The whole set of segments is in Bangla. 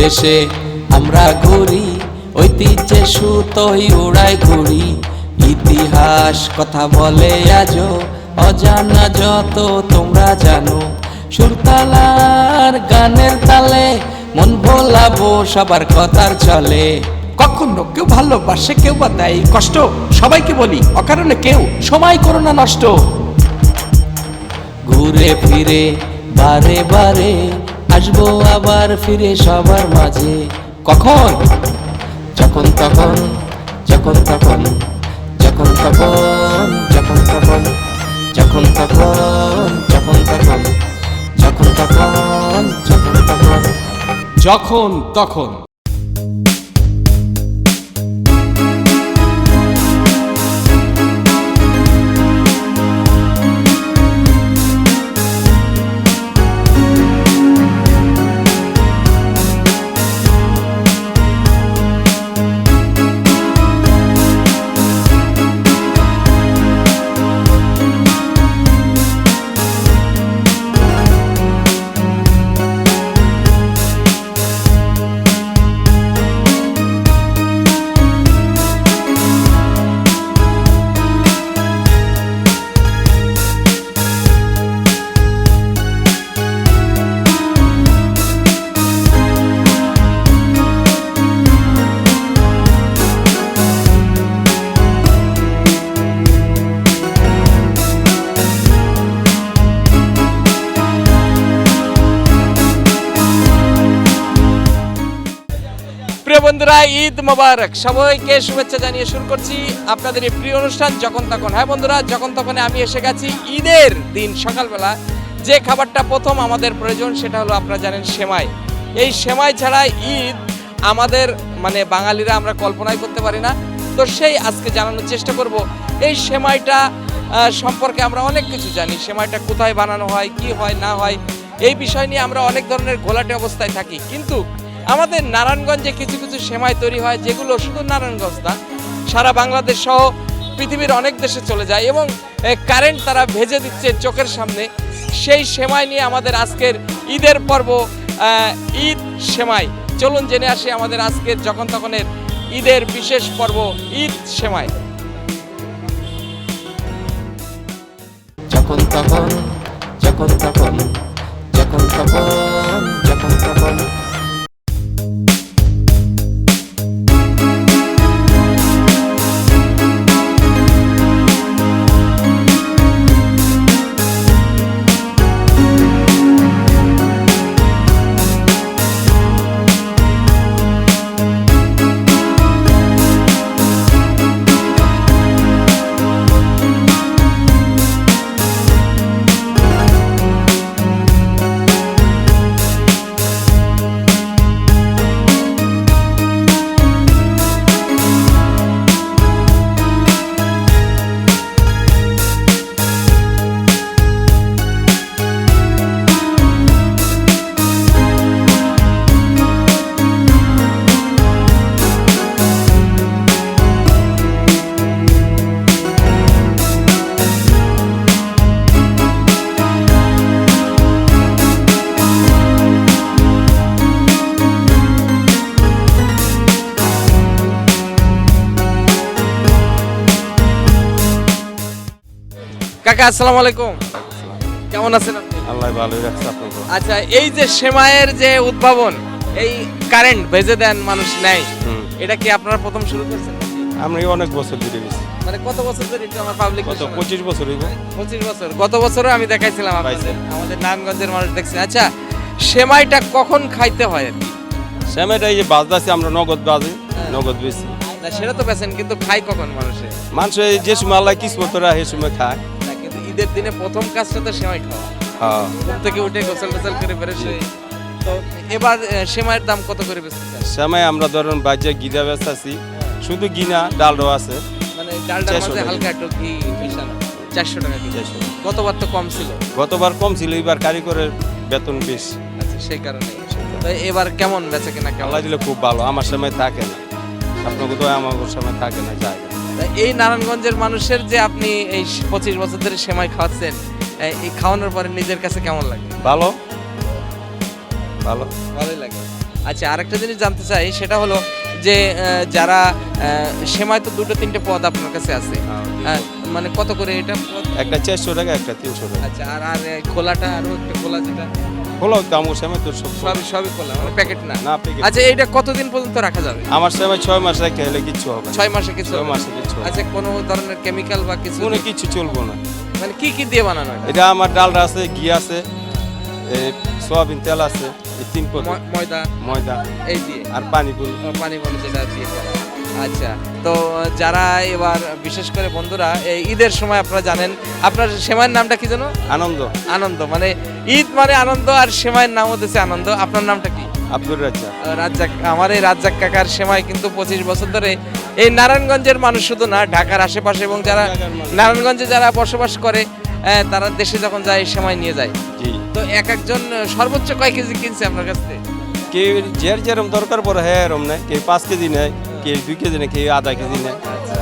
দেশে আমরা ঘুরি ঐতিহ্যে সুতোই উড়াই ঘুরি। ইতিহাস কথা বলে আজও অজানা যত তোমরা জানো। সুরতালার গানের তালে মন ভোলাবো সবার কথার চলে কখনো কেউ ভালোবাসে কেউ বা দেয় কষ্ট। সবাইকে বলি অকারণে কেউ সময় করো না নষ্ট। ঘুরে ফিরে বারে বারে আসব আবার ফিরে সবার মাঝে। কখন? যখন তখন যখন তখন যখন তখন যখন তখন যখন তখন যখন তখন যখন তখন যখন তখন। যখন তখন। বন্ধুরা, ঈদ মোবারক। সবাইকে শুভেচ্ছা জানিয়ে শুরু করছি আপনাদের এই প্রিয় অনুষ্ঠান, যখন তখন। হ্যাঁ বন্ধুরা, যখন তখন আমি এসে গেছি ঈদের দিন সকালবেলা। যে খাবারটা প্রথম আমাদের প্রয়োজন, সেটা হলো আপনারা জানেন সেমাই। এই সেমাই ছাড়া ঈদ আমাদের মানে বাঙালিরা আমরা কল্পনাই করতে পারি না। তো সেই আজকে জানানোর চেষ্টা করব, এই সেমাইটা সম্পর্কে আমরা অনেক কিছু জানি। সেমাইটা কোথায় বানানো হয়, কি হয়, না হয়, এই বিষয় নিয়ে আমরা অনেক ধরনের ঘোলাটে অবস্থায় থাকি। কিন্তু আমাদের নারায়ণগঞ্জে কিছু কিছু সেমাই তৈরি হয়, যেগুলো শুধু নারায়ণগঞ্জ না, সারা বাংলাদেশ সহ পৃথিবীর অনেক দেশে চলে যায় এবং কারেন্ট তারা ভেজে দিচ্ছে চোখের সামনে। সেই সেমাই নিয়ে আমাদের আজকের ঈদের পর্ব ঈদ সেমাই। চলুন জেনে আসি আমাদের আজকের যখন তখনের ঈদের বিশেষ পর্ব, ঈদ সেমাই। যখন তখন যখন তখন যখন তখন যখন তখন কাকা আসসালামু আলাইকুম। কেমন আছেন আপনি? আল্লাহ ভালোই রাখছে আপনাকে আচ্ছা এই যে সেমাইয়ের যে উদ্ভাবন এই কারেন্ট ভেজে দেন মানুষ নেয় এটা কি আপনারা প্রথম শুরু করছেন? আমি অনেক বছর ধরে মানে কত বছর ধরে একটু আমার পাবলিক কত? পঁচিশ বছর হইব। পঁচিশ বছর। গত বছরও আমি দেখাইছিলাম আপনাদের। আমাদের নারায়ণগঞ্জের মানুষ দেখছে আচ্ছা সেমাইটা কখন খাইতে হয় আর কি? শ্যামেটা এই যে বাজদাছি আমরা নগদ বাজি নগদ বেশি না সেটা তো পেছেন কিন্তু খাই কখন মানুষে? মানুষ যে সময় আল্লাহ কিসমত রাখে সে সময় খায়। ঈদের দিনে প্রথম কাজটা তো সেমাই খাওয়া। হ্যাঁ। ঘুম থেকে উঠে গোসল টোসল করে বেরোছে তো এবার সেমাইয়ের দাম কত করে বেচতেছেন সেমাই আমরা ধরুন বাজে গিদা বেচাছি শুধু গিনা ডালও আছে। মানে 400 মাঝে হালকা একটু ঘি মিশানো। চারশো টাকা কেজি। 400 গতবার তো কম ছিল। গতবার কম ছিল এবার কারিগরের বেতন বেশি। আচ্ছা সেই কারণে তো এবার কেমন বেচে কিনা কেমন? দিলে খুব ভালো। আমার সময় থাকে না। আপনাকে তো আমার সময় থাকে না যায় এই নারায়ণগঞ্জের মানুষের যে আপনি এই পঁচিশ বছর ধরে সেমাই খাওয়াচ্ছেন এই খাওয়ানোর পরে নিজের কাছে কেমন লাগে? ভালো। ভালো। ভালোই লাগে। আচ্ছা আরেকটা জিনিস জানতে চাই সেটা হলো যে যারা সেমাই তো দুটো তিনটে পদ আপনার কাছে আছে। হ্যাঁ, মানে কত করে এটা একটা চারশো টাকা একটা তিনশো টাকা। আচ্ছা আর আর খোলাটা আরও একটা খোলা যেটা। হলো তো আমার সময় তো সব সবই সবই খোলা মানে প্যাকেট না? না packet। আচ্ছা এইটা কতদিন পর্যন্ত রাখা যাবে? আমার সময় ছয় মাস রেখে হলে কিচ্ছু হবে। ছয় মাসে কিছু ছয় মাসে হবে আচ্ছা কোনো ধরনের কেমিক্যাল বা কিছু কোনো কিছু চলবো না। মানে কি কি দিয়ে বানানো এটা? এটা আমার ডালটা আছে ঘি আছে সয়াবিন তেল আছে এই তিন ময়দা? ময়দা এই দিয়ে? আর পানি ফুল পানি বলে যেটা দিয়ে। আচ্ছা তো যারা এবার বিশেষ করে বন্ধুরা এই ঈদের সময় আপনারা জানেন আপনার সেমাইয়ের নামটা কি যেন? আনন্দ। আনন্দ মানে ঈদ মানে আনন্দ আর সেমাইয়ের নাম হচ্ছে আনন্দ। আপনার নামটা কি? আব্দুর রাজ্জাক। রাজ্জাক আমার এই রাজ্জাক কাকার সেমাই কিন্তু পঁচিশ বছর ধরে এই নারায়ণগঞ্জের মানুষ শুধু না ঢাকার আশেপাশে এবং যারা নারায়ণগঞ্জে যারা বসবাস করে তারা দেশে যখন যায় সেমাই নিয়ে যায়। জি। তো এক একজন সর্বোচ্চ কয় কেজি কিনছে আপনার কাছ থেকে? কেউ যার যেরম দরকার পড়ে হ্যাঁ এরম নেয়। কেউ পাঁচ কেজি নেয়। কেউ দুই কেজি নেয় কেউ আধা কেজি নেয়। আচ্ছা।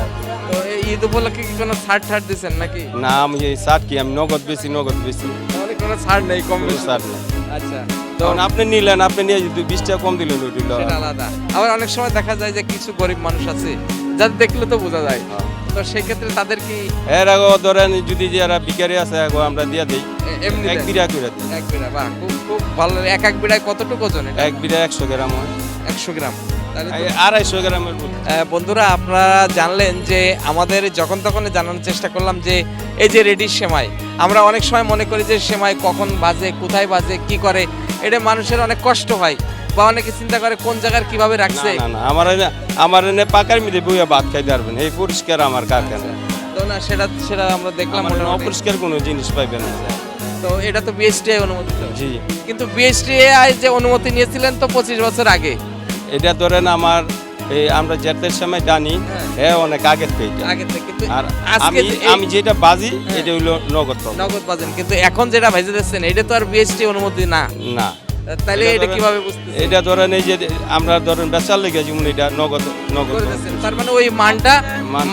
তো এই ঈদ উপলক্ষে কি কোনো ছাড় ছাড় দিচ্ছেন নাকি? না আমি এই শার্ট কি আমি নগদ বেশি নগদ বেশি। তাহলে কোনো ছাড় নেই কম বেশি। ছাড় নেই। আচ্ছা। তখন আপনি নিলেন আপনি নিয়ে যদি বিশ টাকা কম দিলেন। সেটা আলাদা। আবার অনেক সময় দেখা যায় যে কিছু গরিব মানুষ আছে যাদের দেখলে তো বোঝা যায়। হ্যাঁ। তো সেই ক্ষেত্রে তাদের কি এর আগে ধরেন যদি যারা বিকারি আছে আগে আমরা দিয়ে দিই। এমনি এক বিড়া করে দিই। এক বিড়া বাহ খুব খুব ভালো। এক এক বিড়ায় কতটুকু ওজন এক বিড়া একশো গ্রাম হয়। একশো গ্রাম। আড়াইশো গ্রামের বন্ধুরা আপনারা জানলেন যে আমাদের যখন তখন জানানোর চেষ্টা করলাম যে এই যে রেডি সেমাই আমরা অনেক সময় মনে করি যে সেমাই কখন বাজে কোথায় বাজে কি করে এটা মানুষের অনেক কষ্ট হয় বা অনেকে চিন্তা করে কোন জায়গার কীভাবে রাখছে। আমার আমার এনে পাকার মিলে বইয়া ভাত খাইতে পারবেন এই পরিষ্কার আমার কারখানা। তো না সেটা সেটা আমরা দেখলাম অপরিষ্কার কোনো জিনিস পাইবেন না। তো এটা তো বিএসটিআই অনুমোদিত। জি। কিন্তু বিএসটিআই যে অনুমতি নিয়েছিলেন তো পঁচিশ বছর আগে। এটা ধরেন আমার এই আমরা যেতে সময় জানি হ্যাঁ। হ্যাঁ অনেক আগের থেকে। আর আমি আমি যেটা বাজি হ্যাঁ। এটা হলো নগদ নগদ বাজেন কিন্তু এখন যেটা ভেজে দিচ্ছেন এটা তো আর বিএসটি অনুমতি না। না। তাহলে এটা কীভাবে বুঝতে এটা ধরেন এই যে আমরা ধরেন বেচার লেগে যেমন এটা নগদ নগদ তার মানে ওই মানটা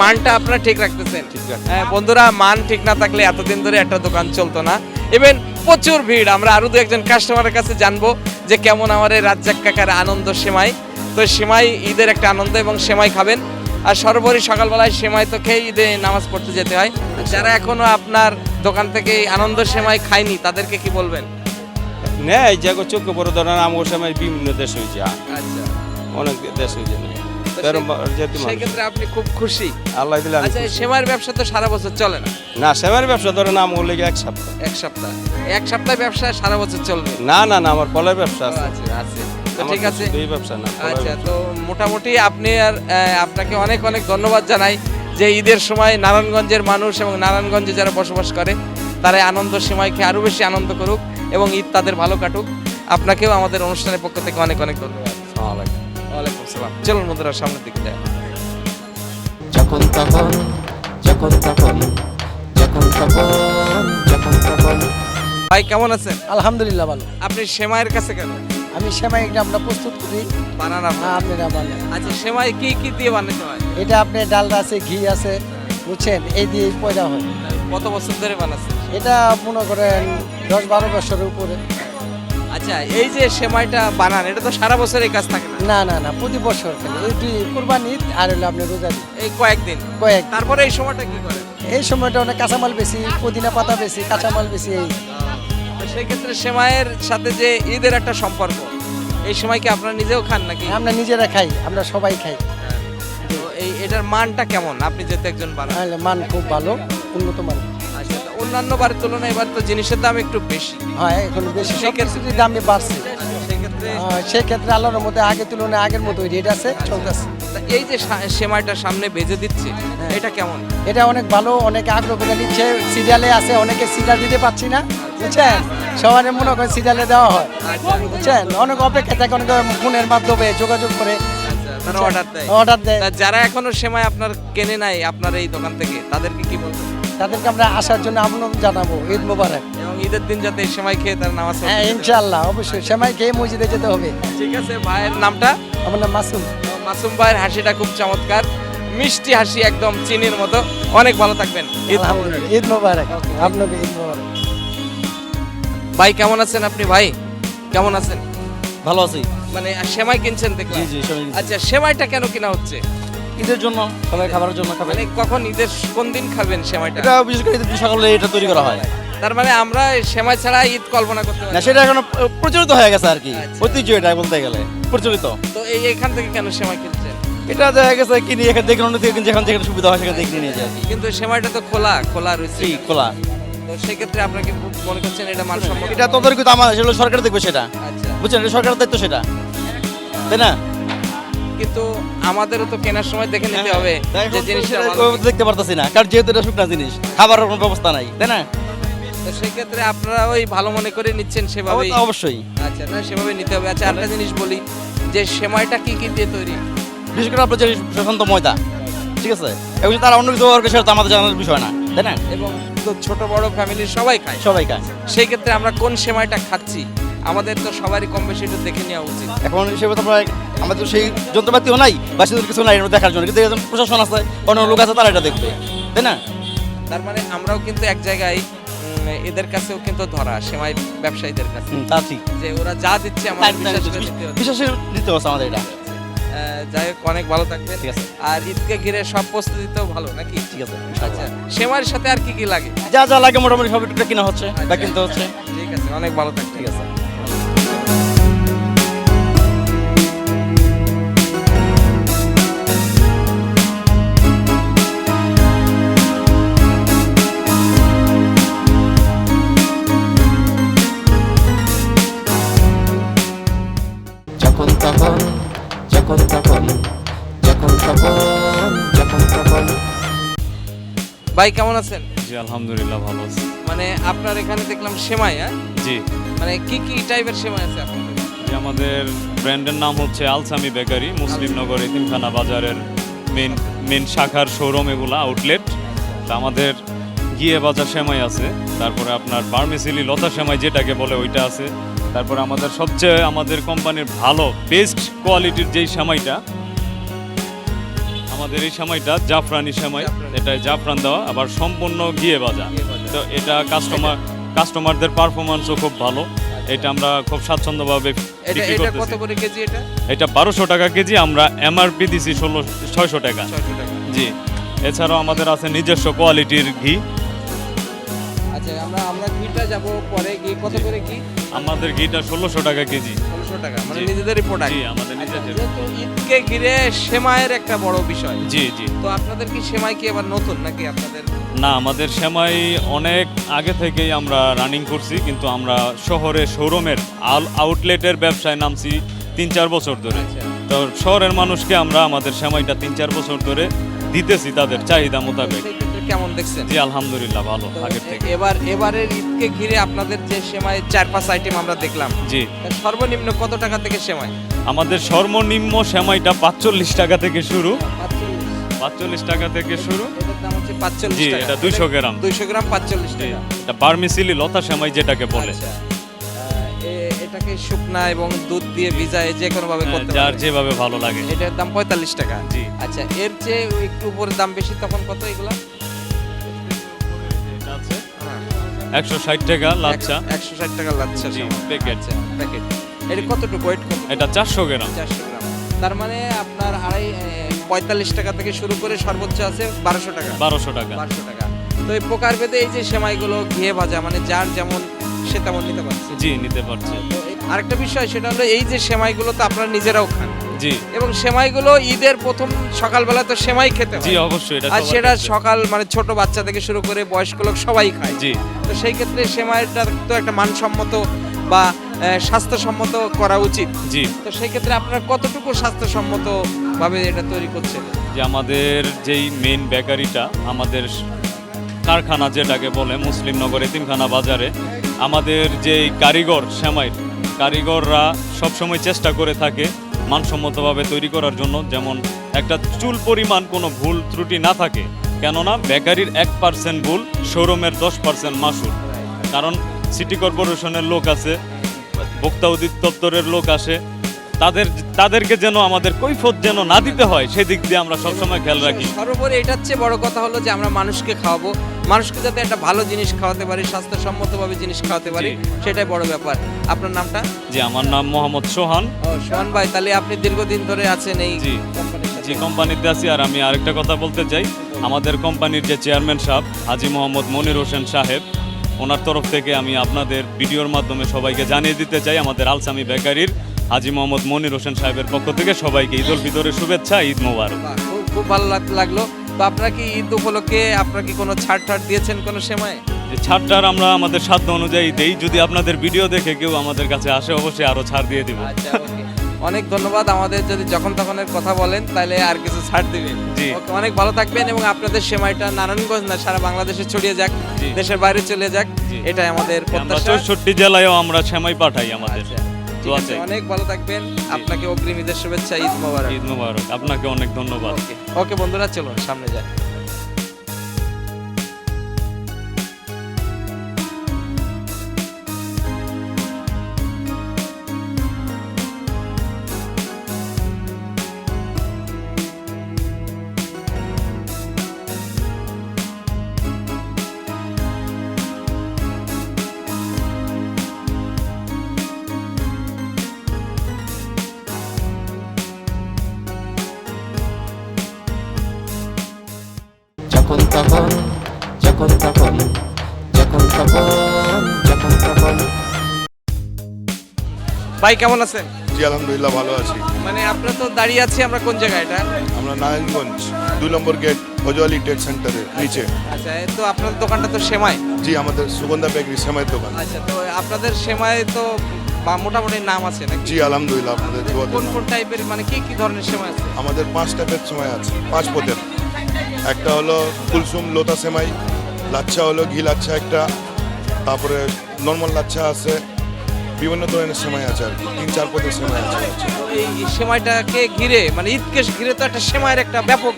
মানটা আপনারা ঠিক রাখতেছেন। ঠিক হ্যাঁ, বন্ধুরা মান ঠিক না থাকলে এতদিন ধরে একটা দোকান চলতো না। ইভেন প্রচুর ভিড়। আমরা আরও দু একজন কাস্টমারের কাছে জানব যে কেমন আমার এই রাজ্জাক কাকার আনন্দ সেমাই। তো সেমাই ঈদের একটা আনন্দ এবং সেমাই খাবেন। আর সর্বোপরি সকালবেলায় সেমাই তো খেয়ে ঈদে নামাজ পড়তে যেতে হয়। যারা এখনও আপনার দোকান থেকে আনন্দ সেমাই খায়নি তাদেরকে কি বলবেন? নেই যে চোখে বড় ধরনের আমার সময় বিভিন্ন দেশ হয়েছে আচ্ছা। অনেক দেশ হয়েছে আপনি খুব খুশি। আল্লাহ দিলে আচ্ছা সেমাইয়ের ব্যবসা তো সারা বছর চলে না? না সেমার ব্যবসা ধরেন আমার লেগে এক সপ্তাহ। এক সপ্তাহ। এক সপ্তাহ ব্যবসা সারা বছর চলবে? না না না আমার ফলের ব্যবসা আছে। আচ্ছা আছে ঠিক আছে। শুধু ব্যবসা না আচ্ছা তো মোটামুটি আপনি আর আপনাকে অনেক অনেক ধন্যবাদ জানাই যে ঈদের সময় নারায়ণগঞ্জের মানুষ এবং নারায়ণগঞ্জে যারা বসবাস করে তারা আনন্দ সময়কে আরও বেশি আনন্দ করুক এবং ঈদ তাদের ভালো কাটুক। আপনাকেও আমাদের অনুষ্ঠানের পক্ষ থেকে অনেক অনেক ধন্যবাদ। ওয়ালাইকুম সালাম চলুন বন্ধুরা সামনের দিকে যায় যখন তখন যখন তখন যখন তখন যখন তখন। ভাই কেমন আছেন? আলহামদুলিল্লাহ ভালো। আপনি সেমাইয়ের কাছে কেন? আমি সেমাই এটা আমরা প্রস্তুত করি। বানান আপনার? হ্যাঁ, আপনারা বলেন আচ্ছা সেমাই কি কি দিয়ে বানাতে হয়? এটা আপনার ডালটা আছে ঘি আছে বুঝছেন? এই দিয়ে পয়দা হয়। কত বছর ধরে বানাচ্ছেন? এটা মনে করেন দশ বারো বছরের উপরে। আচ্ছা এই যে সেমাইটা বানান এটা তো সারা বছর এই কাজ থাকে না। না না না প্রতি বছর খালি। এটি কোরবানি ঈদ আর হলো আপনার রোজা ঈদ। এই কয়েকদিন। কয়েক তারপরে এই সময়টা কি করে এই সময়টা অনেক কাঁচামাল বেশি পুদিনা পাতা বেশি কাঁচামাল বেশি এই। তো সেই সেমাইয়ের সাথে যে ঈদের একটা সম্পর্ক এই সময় কি আপনারা নিজেও খান নাকি? আমরা নিজেরা খাই আমরা সবাই খাই। তো এই এটার মানটা কেমন? আপনি যেহেতু একজন বানান। তাহলে মান খুব ভালো উন্নত মান অন্যান্য বারের তুলনায় এবার তো জিনিসের দাম একটু বেশি। হয় এখন বেশি। সেক্ষেত্রে- দামে বাড়ছে। সেক্ষেত্রে আল্লাহর মধ্যে আগের তুলনায় আগের মতো রেট আছে চলতেছে। এই যে সেমাইটা সামনে বেজে দিচ্ছে হ্যাঁ। এটা কেমন? এটা অনেক ভালো অনেকে আগ্রহ করে নিচ্ছে। সিরিয়ালে আছে অনেকে সিরিয়াল দিতে পারছি না বুঝছেন? সবার মনে করেন সিরিয়ালে দেওয়া হয় বুঝছেন? অনেক অপেক্ষা থাকে অনেকে ফোনের মাধ্যমে যোগাযোগ করে আচ্ছা অর্ডার দেয়। অর্ডার দেয়। যারা এখনও সেমাই আপনার কেনে নাই আপনার এই দোকান থেকে তাদেরকে কি বলবেন? তাদেরকে আমরা আসার জন্য আমন্ত্রণ জানাব ঈদ মোবারক। এবং ঈদের দিন যাতে এই সেমাই খেয়ে তার নামাজ হ্যাঁ পারে। ইনশাআল্লাহ অবশ্যই। সেমাই খেয়ে মসজিদে যেতে হবে। ঠিক আছে ভাইয়ের নামটা? আমার নাম মাসুম। মাসুম ভাইয়ের হাসিটা খুব চমৎকার। মিষ্টি হাসি একদম চিনির মতো। অনেক ভালো থাকবেন। ঈদ মোবারক। আলহামদুলিল্লাহ ঈদ মোবারক। আপনাকে ঈদ মোবারক। ভাই কেমন আছেন আপনি ভাই? কেমন আছেন? ভালো আছি। মানে সেমাই কিনছেন দেখলাম জি জি সবাই আচ্ছা সেমাইটা কেন কিনা হচ্ছে? ঈদের জন্য সবাই খাবারের জন্য খাবে। মানে কখন ঈদের কোন দিন খাবেন সেমাইটা? এটা বিশেষ করে ঈদের দিন সকালে এটা তৈরি করা হয়। তার মানে আমরা সেমাই ছাড়া ঈদ কল্পনা করতে পারি না। সেটা এখন প্রচলিত হয়ে গেছে আর কি। আচ্ছা। ঐতিহ্য এটা বলতে গেলে প্রচলিত। তো এই এখান থেকে কেন সেমাই কিনছেন? এটা দেখা গেছে কিনি এখান থেকে অন্য থেকে যেখান যেখানে সুবিধা হয় সেখান থেকে নিয়ে যায়। কিন্তু সেমাইটা তো খোলা খোলা রয়েছে। খোলা। তো সেক্ষেত্রে আপনাকে মনে করছেন এটা মানসম্মত? এটা তদারকি তো আমার সেগুলো সরকার দেখবে সেটা। আচ্ছা। বুঝছেন? এটা সরকারের দায়িত্ব সেটা। তাই না? কিন্তু আমাদেরও তো কেনার সময় দেখে নিতে হবে যে এখন জিনিসটা সেটা ভালো ওইভাবে দেখতে পারতেছি না কারণ যেহেতু এটা শুকনা জিনিস খাবারের কোনো ব্যবস্থা নাই তাই না? তো সেক্ষেত্রে আপনারা ওই ভালো মনে করে নিচ্ছেন সেভাবেই। অবশ্যই। আচ্ছা না সেভাবে নিতে হবে। আচ্ছা একটা জিনিস বলি যে সেমাইটা কি কি দিয়ে তৈরি? বিশেষ করে আপনার যে সুশান্ত ময়দা ঠিক আছে? এবং তারা অন্য কিছু ব্যবহার করে সেটা তো আমাদের জানার বিষয় না তাই না? এবং ছোট বড় ফ্যামিলির সবাই খায়। সবাই খায়। সেই ক্ষেত্রে আমরা কোন সেমাইটা খাচ্ছি? আমাদের তো সবারই কম বেশি একটু দেখে নেওয়া উচিত। এখন হিসেবে তো আমাদের তো সেই যন্ত্রপাতিও নাই বা সেদের কিছু নাই দেখার জন্য। কিন্তু একজন প্রশাসন আছে অন্য লোক আছে তারা এটা দেখবে। তাই না? তার মানে আমরাও কিন্তু এক জায়গায় এদের কাছেও কিন্তু ধরা সেমাই ব্যবসায়ীদের কাছে। তা ঠিক। যে ওরা যা দিচ্ছে আমাদের বিশ্বাস করে দিতে হচ্ছে। আমাদের এটা। যাই হোক অনেক ভালো থাকবেন। ঠিক আছে। আর ঈদকে ঘিরে সব প্রস্তুতি তো ভালো নাকি? ঠিক আছে আচ্ছা সেমাইয়ের সাথে আর কি কি লাগে? যা যা লাগে মোটামুটি সব একটু কিনা হচ্ছে বা কিনতে হচ্ছে। ঠিক আছে অনেক ভালো থাকবেন। ঠিক আছে। ভাই কেমন আছেন? জি আলহামদুলিল্লাহ ভালো আছি। মানে আপনার এখানে দেখলাম সেমাই হ্যাঁ? জি। মানে কি কি টাইপের সেমাই আছে আপনাদের? জি আমাদের ব্র্যান্ডের নাম হচ্ছে আলসামি বেকারি মুসলিমনগর এতিমখানা বাজারের মেন মেন শাখার শোরুম এগুলো আউটলেট তা আমাদের গিয়ে বাজার সেমাই আছে। তারপরে আপনার বার্মিসিলি লতা সেমাই যেটাকে বলে ওইটা আছে। তারপরে আমাদের সবচেয়ে আমাদের কোম্পানির ভালো বেস্ট কোয়ালিটির যেই সেমাইটা আমাদের এই সেমাইটা জাফরানি সেমাই জাফরানি। এটা জাফরান দেওয়া আবার সম্পূর্ণ গিয়ে বাজা ভাজা। তো এটা কাস্টমার কাস্টমারদের পারফরমেন্সও খুব ভালো। এটা আমরা খুব স্বাচ্ছন্দ্যভাবে এটা বারোশো টাকা কেজি আমরা এমআরপি দিছি ষোলো ছয়শো টাকা। জি। এছাড়াও আমাদের আছে নিজস্ব কোয়ালিটির ঘি। আচ্ছা আমরা আমরা ঘিটা যাব পরে ঘি কত করে কি আমাদের ঘিটা ষোলোশো টাকা কেজি। টাকা মানে। নিজেদেরই প্রোডাক্ট জি আমাদের নিজেদের। ঈদকে ঘিরে সেমাইয়ের একটা বড় বিষয় জি জি। তো আপনাদের কি সেমাই কি এবার নতুন নাকি আপনাদের? না আমাদের সেমাই অনেক আগে থেকেই আমরা রানিং করছি কিন্তু আমরা শহরে শোরুমের আউটলেটের ব্যবসায় নামছি তিন চার বছর ধরে। আচ্ছা। তো শহরের মানুষকে আমরা আমাদের সেমাইটা তিন চার বছর ধরে দিতেছি তাদের চাহিদা মোতাবেক। কেমন দেখছেন? জি আলহামদুলিল্লাহ ভালো আগের থেকে। এবার এবারের ঈদকে ঘিরে আপনাদের যে সেমাই চার পাঁচ আইটেম আমরা দেখলাম। জি। সর্বনিম্ন কত টাকা থেকে সেমাই? আমাদের সর্বনিম্ন সেমাইটা পাঁচচল্লিশ টাকা থেকে শুরু। পাঁচচল্লিশ টাকা থেকে শুরু। জি, এটা 200 গ্রাম। দুইশো গ্রাম পাঁচচল্লিশ টাকা। এটা বার্মিসিলি লতা সেমাই যেটাকে বলে। আচ্ছা। এটাকে শুকনা এবং দুধ দিয়ে ভিজায় যে কোনো ভাবে হ্যাঁ, করতে যার যেভাবে ভালো লাগে। এটার দাম পঁয়তাল্লিশ টাকা। জি। আচ্ছা এর চেয়ে একটু উপরে দাম বেশি তখন কত এগুলা? একশো ষাট টাকা লাচ্ছা। একশো ষাট টাকা লাচ্ছা জি। প্যাকেট। আচ্ছা প্যাকেট এটা কতটুকু? ওয়েট কত এটা চারশো গ্রাম। চারশো গ্রাম। তার মানে আপনার আড়াই পঁয়তাল্লিশ টাকা থেকে শুরু করে সর্বোচ্চ আছে বারোশো টাকা। বারোশো টাকা। বারোশো টাকা। তো এই প্রকার ভেদে এই যে সেমাইগুলো ঘিয়ে ভাজা মানে যার যেমন সে তেমন নিতে পারছে। জি নিতে পারছে। আরেকটা বিষয় সেটা হলো এই যে সেমাইগুলো তো আপনারা নিজেরাও খান। জি। এবং সেমাইগুলো ঈদের প্রথম সকালবেলা তো সেমাই খেতে জি অবশ্যই এটা আর সবার সেটা ক্ষেত্রে। সকাল মানে ছোট বাচ্চা থেকে শুরু করে বয়স্ক লোক সবাই খায়। জি। তো সেই ক্ষেত্রে সেমাইটা তো একটা মানসম্মত বা আহ, স্বাস্থ্যসম্মত করা উচিত। জি। তো সেই ক্ষেত্রে আপনারা কতটুকু স্বাস্থ্যসম্মত ভাবে এটা তৈরি করছেন? যে আমাদের যেই মেইন বেকারিটা আমাদের কারখানা যেটাকে বলে মুসলিমনগর এতিমখানা বাজারে আমাদের যেই কারিগর সেমাইর কারিগররা সবসময় চেষ্টা করে থাকে মানসম্মতভাবে তৈরি করার জন্য যেমন একটা চুল পরিমাণ কোনো ভুল ত্রুটি না থাকে, কেননা বেকারির এক পার্সেন্ট ভুল শোরুমের দশ পার্সেন্ট মাসুল। কারণ সিটি কর্পোরেশনের লোক আছে, ভোক্তা অধিদপ্তরের লোক আসে, তাদের, তাদেরকে যেন আমাদের কৈফত যেন না দিতে হয়, সেদিক দিয়ে আমরা সবসময় খেয়াল রাখি। সর্বোপরি এটার চেয়ে বড় কথা হলো যে আমরা মানুষকে খাওয়াবো। মানুষকে যাতে একটা ভালো জিনিস খাওয়াতে পারি স্বাস্থ্যসম্মতভাবে জিনিস খাওয়াতে পারি সেটাই বড় ব্যাপার। আপনার নামটা? জি আমার নাম মোহাম্মদ সোহান। ও সোহান ভাই তাহলে আপনি দীর্ঘদিন ধরে আছেন এই জি। জি কোম্পানিতে আছি আর আমি আরেকটা কথা বলতে চাই। আমাদের কোম্পানির যে চেয়ারম্যান সাহেব হাজি মোহাম্মদ মনির হোসেন সাহেব ওনার তরফ থেকে আমি আপনাদের ভিডিওর মাধ্যমে সবাইকে জানিয়ে দিতে চাই আমাদের আলসামি বেকারির হাজি মোহাম্মদ মনির হোসেন সাহেবের পক্ষ থেকে সবাইকে ঈদ উল ফিতরের শুভেচ্ছা ঈদ মোবারক। খুব খুব ভালো লাগ- লাগল। তো আপনারা কি ঈদ উপলক্ষে আপনারা কি কোনো ছাড় টাড় দিয়েছেন কোনো সময় যে ছাড়টার আমরা আমাদের সাধ্য অনুযায়ী দেই যদি আপনাদের ভিডিও দেখে কেউ আমাদের কাছে আসে অবশ্যই আরও ছাড় দিয়ে দিব আচ্ছা okay. অনেক ধন্যবাদ আমাদের যদি যখন তখনের কথা বলেন তাহলে আর কিছু ছাড় দিবেন জি। Okay, অনেক ভালো থাকবেন এবং আপনাদের সেমাইটা নারায়ণগঞ্জ না সারা বাংলাদেশে ছড়িয়ে যাক জি। দেশের বাইরে চলে যাক জি। এটাই আমাদের আমরা প্রত্যাশা চৌষট্টি জেলায়ও আমরা সেমাই পাঠাই আমাদের আচ্ছা, দোয়া আছে, চাই। অনেক ভালো থাকবেন। আপনাকে অগ্রিম ঈদের শুভেচ্ছা ঈদ মোবারক। ঈদ মোবারক। আপনাকে অনেক ধন্যবাদ। ওকে ওকে বন্ধুরা চলুন সামনে যাই। ভাই কেমন আছেন? জি আলহামদুলিল্লাহ ভালো আছি। মানে আপনারা তো দাঁড়িয়ে আছি আমরা কোন জায়গায় এটা? আমরা নারায়ণগঞ্জ দুই নম্বর গেট হজওয়ালি ট্রেড সেন্টারের নিচে। আচ্ছা তো আপনার দোকানটা তো সেমাই। জি আমাদের সুগন্ধা বেকরি সেমাইয়ের দোকান। আচ্ছা তো আপনাদের সেমাই তো বা মোটামুটি নাম আছে নাকি? জি আলহামদুলিল্লাহ আপনাদের দোয়াতে কোন কোন টাইপের মানে কি কি ধরনের সেমাই আছে? আমাদের পাঁচ টাইপের সময় আছে পাঁচ পদের। একটা হলো কুলসুম লোতা সেমাই লাচ্ছা হলো ঘি লাচ্ছা একটা তারপরে নর্মাল লাচ্ছা আছে বিভিন্ন ধরনের সেমাই আছে আর কি। তিন চার পদের সেমাই আছে। এই সেমাইটাকে ঘিরে মানে ঈদকে ঘিরে তো একটা সেমাইয়ের একটা ব্যাপক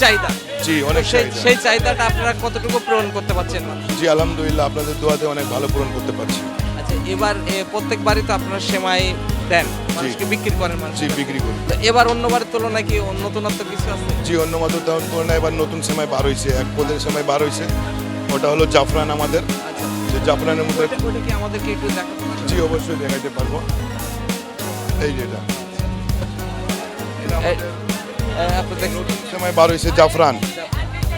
চাহিদা। জি অনেক সেই সেই চাহিদাটা আপনারা কতটুকু পূরণ করতে পারছেন? জি আলহামদুলিল্লাহ আপনাদের দোয়াতে অনেক ভালো পূরণ করতে পারছি। আচ্ছা এবার এ, প্রত্যেকবারই তো আপনারা সেমাই দেন? মানুষকে বিক্রি করেন মানুষ জি বিক্রি করি। তো এবার অন্যবারের তুলনায় কি নতুনত্ব কিছু আছে? জি অন্য মাত্র তুলনায় এবার নতুন সময় বার হয়েছে এক পদের সময় বার হয়েছে ওটা হলো জাফরান আমাদের। আচ্ছা। যে জাফরানের মধ্যে আমাদেরকে একটু পারবেন? জি অবশ্যই দেখাইতে পারব। এই যেটা সময় বার হয়েছে জাফরান।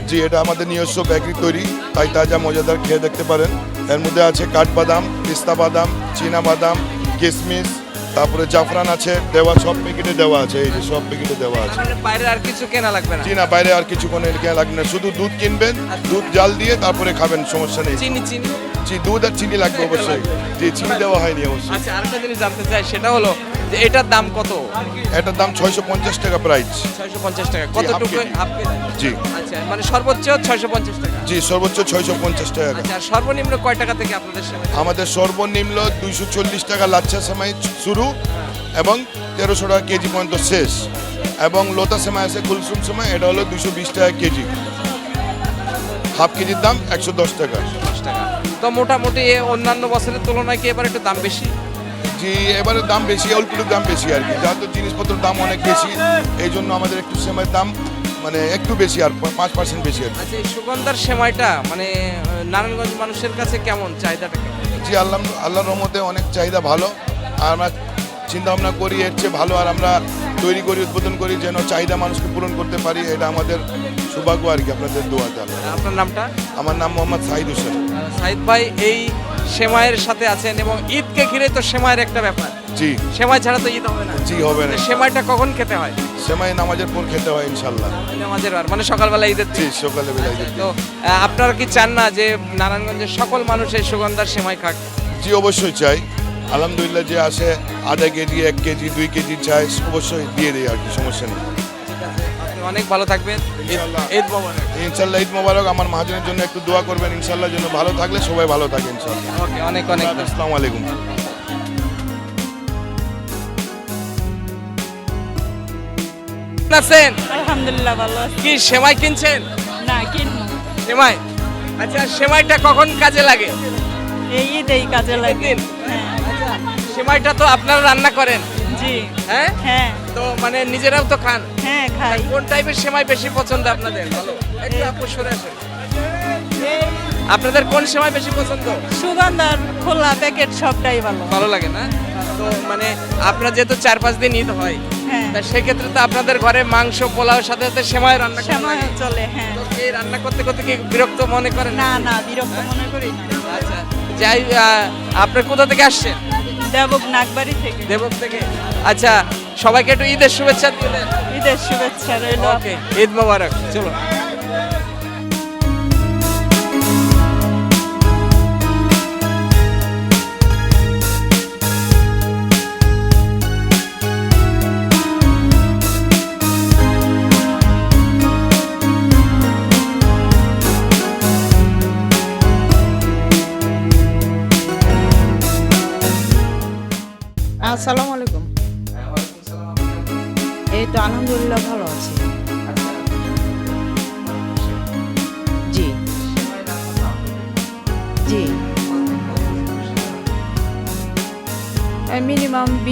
জি এটা আমাদের নিজস্ব বেকরি তৈরি। তাই তাজা মজাদার খেয়ে দেখতে পারেন। এর মধ্যে আছে কাঠবাদাম পিস্তা বাদাম চীনা বাদাম কিশমিশ তারপরে জাফরান আছে দেওয়া সব প্যাকেটে দেওয়া আছে। এই যে সব প্যাকেটে দেওয়া আছে। বাইরে আর কিছু কেনা লাগবে না। জি না বাইরে আর কিছু কোনো এলাকা লাগবে না। শুধু দুধ কিনবেন দুধ জাল দিয়ে তারপরে খাবেন সমস্যা নেই। চিনি চিনি। দুধ আর চিনি লাগবে অবশ্যই। যে চিনি দেওয়া হয়নি অবশ্যই। আচ্ছা আরেকটা জিনিস জানতে চাই সেটা হলো যে এটার দাম কত? এটার দাম ছয়শো পঞ্চাশ টাকা প্রাইস ছয়শো পঞ্চাশ টাকা। কতটুকু কেজি। হাফ কেজি জি। আচ্ছা মানে সর্বোচ্চ ছয়শো পঞ্চাশ টাকা। জি সর্বোচ্চ ছয়শো পঞ্চাশ টাকা। আচ্ছা সর্বনিম্ন কয় টাকা থেকে আপনাদের সময় আমাদের সর্বনিম্ন দুইশো চল্লিশ টাকা লাচ্ছা সেমাই শুরু এবং তেরোশো টাকা কেজি পর্যন্ত শেষ। এবং লোতা সেমাই আছে কুলসুম সেমাই এটা হলো দুশো বিশ টাকা কেজি। হাফ কেজির দাম একশো দশ টাকা। দশ টাকা। তো মোটামুটি অন্যান্য বছরের তুলনায় কি এবার একটু দাম বেশি? জি এবারে দাম বেশি অল্প একটু দাম বেশি আর কি। যেহেতু জিনিসপত্রের দাম অনেক বেশি এই জন্য আমাদের একটু সেমাইয়ের দাম মানে একটু বেশি আর পাঁচ পার্সেন্ট বেশি আর। আচ্ছা এই সুগন্ধার সেমাইটা মানে নারায়ণগঞ্জ মানুষের কাছে কেমন চাহিদাটা কেমন? জি আল্লাহ আল্লাহর রহমতে অনেক চাহিদা ভালো। আর আমরা চিন্তা ভাবনা করি এর চেয়ে ভালো আর আমরা তৈরি করি উদ্বোধন করি যেন চাহিদা মানুষকে পূরণ করতে পারি এটা আমাদের সৌভাগ্য আর কি আপনাদের আল্লাহ আপনার নামটা? আমার নাম মোহাম্মদ সাহিদ হোসেন। সাইদ ভাই এই সেমাইয়ের সাথে আছেন এবং ঈদকে ঘিরে তো সেমাইয়ের একটা ব্যাপার। জি। সেমাই ছাড়া তো ঈদ হবে না। জি হবে না। তো সেমাইটা কখন খেতে হয়? সেমাই নামাজের পর খেতে হয় ইনশাল্লাহ নামাজের বার মানে সকালবেলা ঈদের জি। সকালে বেলায় দিতে। তো আহ, আপনারা কি চান না যে নারায়ণগঞ্জের সকল মানুষ এই সুগন্ধার সেমাই খাক? জি অবশ্যই চাই। আলহামদুলিল্লাহ যে আসে আধা কেজি এক কেজি দুই কেজি চাই অবশ্যই দিয়ে দেয় আর কি সমস্যা নেই। অনেক ভালো থাকবেন। ঈদ- মোবারক। ইনশাল্লাহ ঈদ মোবারক। আমার মহাজনের জন্য একটু দোয়া করবেন ইনশাল্লাহ জন্য ভালো থাকলে সবাই ভালো থাকে ইনশাল্লাহ। ওকে অনেক অনেক আসসালামু আলাইকুম। আছেন আলহামদুলিল্লাহ ভালো কি সেমাই কিনছেন? না কিনবো। সেমাই? আচ্ছা সেমাইটা কখন কাজে লাগে? এই ঈদেই কাজে লাগে। হ্যাঁ। সেমাইটা তো আপনারা রান্না করেন। জি। হ্যাঁ? হ্যাঁ। তো মানে নিজেরাও তো খান। হ্যাঁ খাই। কোন টাইপের সেমাই বেশি পছন্দ আপনাদের? ভালো। একটু আপু সরে আসেন। আপনাদের কোন সময় বেশি পছন্দ? সুগন্ধার খোলা প্যাকেট সবটাই ভালো। ভালো লাগে না? তো মানে আপনার যেহেতু চার পাঁচ দিন ঈদ হয় হ্যাঁ। তা সেক্ষেত্রে তো আপনাদের ঘরে মাংস পোলাও সাথে সাথে সেমাই রান্না লাগে। চলে হ্যাঁ। তো এই রান্না করতে করতে কি বিরক্ত মনে করেন না না বিরক্ত মনে করি না। আচ্ছা যাই আহ, আপনার কোথা থেকে আসছেন? দেবক নাগবাড়ি থেকে। দেবক থেকে। আচ্ছা সবাইকে একটু ঈদের শুভেচ্ছা দিয়ে দেন। ঈদের শুভেচ্ছা রইল। ওকে ঈদ মোবারক চলো।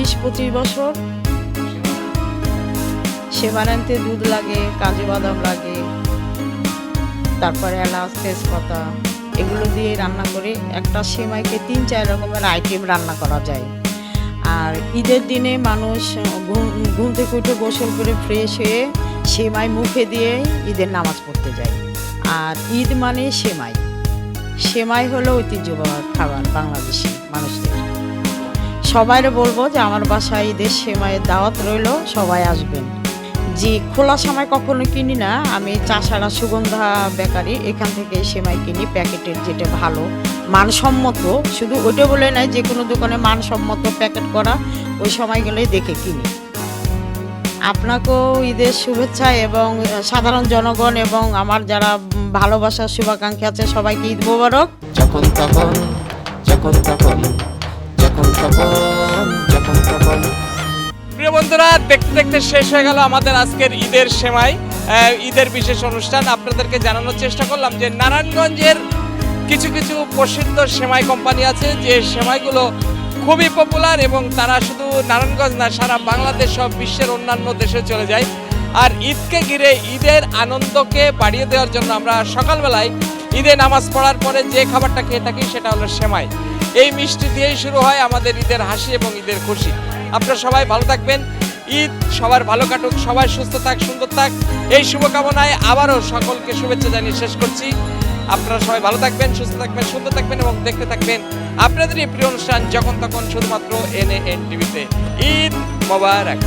বিশ পঁচিশ বছর। সেবার আনতে দুধ লাগে, কাজু বাদাম লাগে, তারপরে এলাচ, তেজপাতা, এগুলো দিয়ে রান্না করে। একটা সেমাইকে তিন, চার রকমের আইটেম রান্না করা যায়। আর ঈদের দিনে মানুষ ঘুম ঘুম থেকে গোসল করে ফ্রেশ হয়ে সেমাই মুখে দিয়ে ঈদের নামাজ পড়তে যায়। আর ঈদ মানে সেমাই। সেমাই হলো ঐতিহ্যবাহী খাবার বাংলাদেশি মানুষদের। সবাইরে বলব যে আমার বাসায় ঈদের সেমাইয়ের দাওয়াত রইল, সবাই আসবেন। জি, খোলা সেমাই কখনো কিনি না, আমি চাষারা সুগন্ধা বেকারি এখান থেকে সেমাই কিনি, প্যাকেটের যেটা ভালো, মানসম্মত, শুধু ওইটা বলে নাই যে কোনো দোকানে মানসম্মত প্যাকেট করা, ওই সময়গুলোই দেখে কিনি। আপনাকেও ঈদের শুভেচ্ছা এবং সাধারণ জনগণ এবং আমার যারা ভালোবাসার শুভাকাঙ্ক্ষী আছে, সবাইকে ঈদ মোবারক। যখন তখন যখন তখন প্রিয় বন্ধুরা, দেখতে দেখতে শেষ হয়ে গেল আমাদের আজকের ঈদের সেমাই। ঈদের বিশেষ অনুষ্ঠান। আপনাদেরকে জানানোর চেষ্টা করলাম যে নারায়ণগঞ্জের কিছু কিছু প্রসিদ্ধ সেমাই কোম্পানি আছে, যে সেমাইগুলো খুবই পপুলার এবং তারা শুধু নারায়ণগঞ্জ না, সারা বাংলাদেশ, সব বিশ্বের অন্যান্য দেশে চলে যায়। আর ঈদকে ঘিরে ঈদের আনন্দকে বাড়িয়ে দেওয়ার জন্য আমরা সকালবেলায় ঈদে নামাজ পড়ার পরে যে খাবারটা খেয়ে থাকি, সেটা হলো সেমাই। এই মিষ্টি দিয়েই শুরু হয় আমাদের ঈদের হাসি এবং ঈদের খুশি। আপনারা সবাই ভালো থাকবেন। ঈদ সবার ভালো কাটুক, সবাই সুস্থ থাক, সুন্দর থাক। এই শুভকামনায় আবারও সকলকে শুভেচ্ছা জানিয়ে শেষ করছি। আপনারা সবাই ভালো থাকবেন, সুস্থ থাকবেন, সুন্দর থাকবেন এবং দেখতে থাকবেন আপনাদের এই প্রিয় অনুষ্ঠান যখন তখন শুধুমাত্র এন এন টিভিতে ঈদ মোবারক।